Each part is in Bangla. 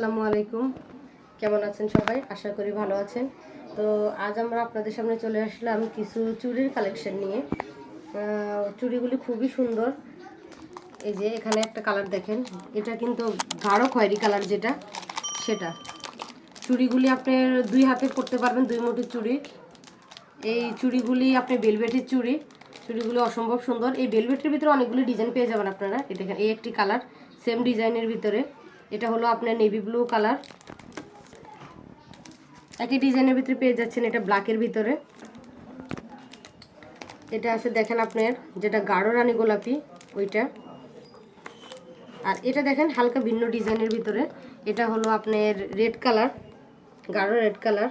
আলাইকুম। কেমন আছেন সবাই? আশা করি ভালো আছেন। তো আজ আমরা আপনাদের সামনে চলে আসলাম কিছু চুড়ির কালেকশন নিয়ে। চুড়িগুলি খুবই সুন্দর। এই যে এখানে একটা কালার দেখেন। এটা কিন্তু গাঢ় খয়েরি কালার যেটা, সেটা। চুড়িগুলি আপনি দুই হাতে পরতে পারবেন, দুই মুঠি চুড়ি। এই চুড়িগুলি আপনি বেলভেটের চুড়ি। চুড়িগুলি অসম্ভব সুন্দর। এই বেলভেটের ভিতরে অনেকগুলি ডিজাইন পেয়ে যাবেন আপনারা। এটা দেখেন, এই একটি কালার সেম ডিজাইনের ভিতরে। এটা হলো আপনার নেভি ব্লু কালার একই ডিজাইনের ভিতরে পেয়ে যাচ্ছেন এটা ব্ল্যাকের ভিতরে। এটা আছে দেখেন আপনার, যেটা গাঢ় রানী গোলাপি, ওইটা। আর এটা দেখেন হালকা ভিন্ন ডিজাইনের ভিতরে। এটা হলো আপনার রেড কালার গাঢ় রেড কালার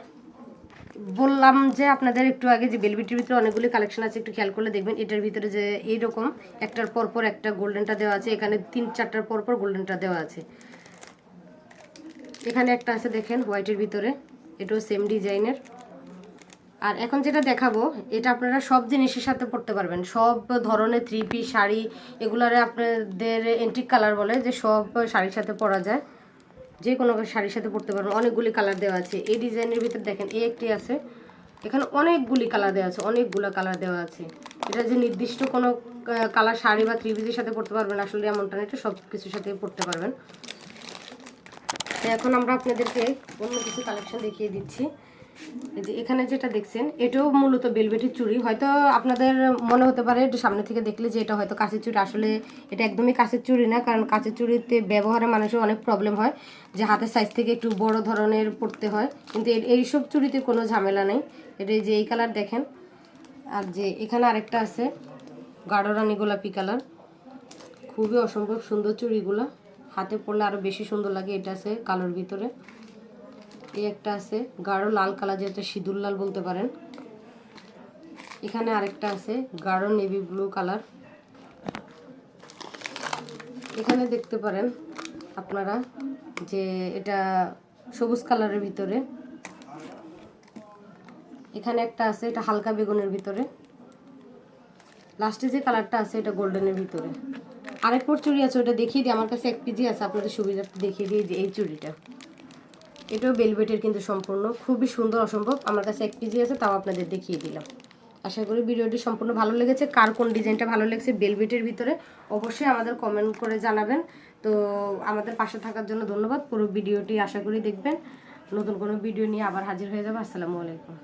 বললাম যে আপনাদের একটু আগে যে বেলবিটির ভিতরে অনেকগুলি কালেকশন আছে, একটু খেয়াল করলে দেখবেন, এটার ভিতরে যে এইরকম একটার পর পর একটা গোল্ডেনটা দেওয়া আছে, এখানে তিন চারটার পর পর গোল্ডেনটা দেওয়া আছে। এখানে একটা আছে দেখেন হোয়াইটের ভিতরে। এটাও সেম ডিজাইনের আর এখন যেটা দেখাবো, এটা আপনারা সব জিনিসের সাথে পরতে পারবেন। সব ধরনের থ্রি পিস শাড়ি, এগুলারে আপনাদের এন্টিক কালার বলে যে সব শাড়ির সাথে পরা যায়। যে কোনো শাড়ির সাথে পরতে পারবেন। অনেকগুলি কালার দেওয়া আছে। এই ডিজাইনের ভিতরে দেখেন, এই একটি আছে। এখানে অনেকগুলি কালার দেওয়া আছে, অনেকগুলো কালার দেওয়া আছে। এটা যে নির্দিষ্ট কোনো কালার শাড়ি বা থ্রি পিসের সাথে পরতে পারবেন, আসলে এমনটা না, এটা সব কিছুর সাথে পরতে পারবেন। এখন আমরা আপনাদেরকে অন্য কিছু কালেকশন দেখিয়ে দিচ্ছি। যে এখানে যেটা দেখছেন, এটাও মূলত বেলভেটের চুড়ি। হয়তো আপনাদের মনে হতে পারে এটা সামনে থেকে দেখলে যে এটা হয়তো কাঁচের চুড়ি। আসলে এটা একদমই কাঁচের চুড়ি না, কারণ কাঁচের চুড়িতে ব্যবহারে মানুষের অনেক প্রবলেম হয় যে হাতের সাইজ থেকে একটু বড় ধরনের পড়তে হয়। কিন্তু এইসব চুড়িতে কোনো ঝামেলা নেই। এটা যে এই কালার দেখেন। আর যে এখানে আরেকটা আছে, গাঢ় রানী গোলাপি কালার খুবই অসম্ভব সুন্দর চুড়িগুলো। হাতে পরলে আরও বেশি সুন্দর লাগে, এটা আছে কালোর ভিতরে। এই একটা আছে, গাঢ় লাল কালার যেটা সিঁদুর লাল বলতে পারেন। এখানে আরেকটা আছে, গাঢ় নেভি ব্লু কালার। এখানে দেখতে পারেন আপনারা যে এটা সবুজ কালারের ভিতরে। এখানে একটা আছে, এটা হালকা বেগুনের ভিতরে। লাস্টে যে কালারটা আছে, এটা গোল্ডেনের ভিতরে। আরেক পর চুড়ি আছে, ওটা দেখিয়ে দিই। আমার কাছে এক পিজি আছে, আপনাদের সুবিধার্থে দেখিয়ে দিই যে এই চুড়িটা এটাও বেলভেটের কিন্তু সম্পূর্ণ, খুবই সুন্দর, অসম্ভব। আমার কাছে এক পিজি আছে, তাও আপনাদের দেখিয়ে দিলাম। আশা করি ভিডিওটি সম্পূর্ণ ভালো লেগেছে। কার কোন ডিজাইনটা ভালো লেগেছে বেলভেটের ভিতরে, অবশ্যই আমাদের কমেন্ট করে জানাবেন। তো আমাদের পাশে থাকার জন্য ধন্যবাদ। পুরো ভিডিওটি আশা করি দেখবেন। নতুন কোনো ভিডিও নিয়ে আবার হাজির হয়ে যাব। আসসালামু আলাইকুম।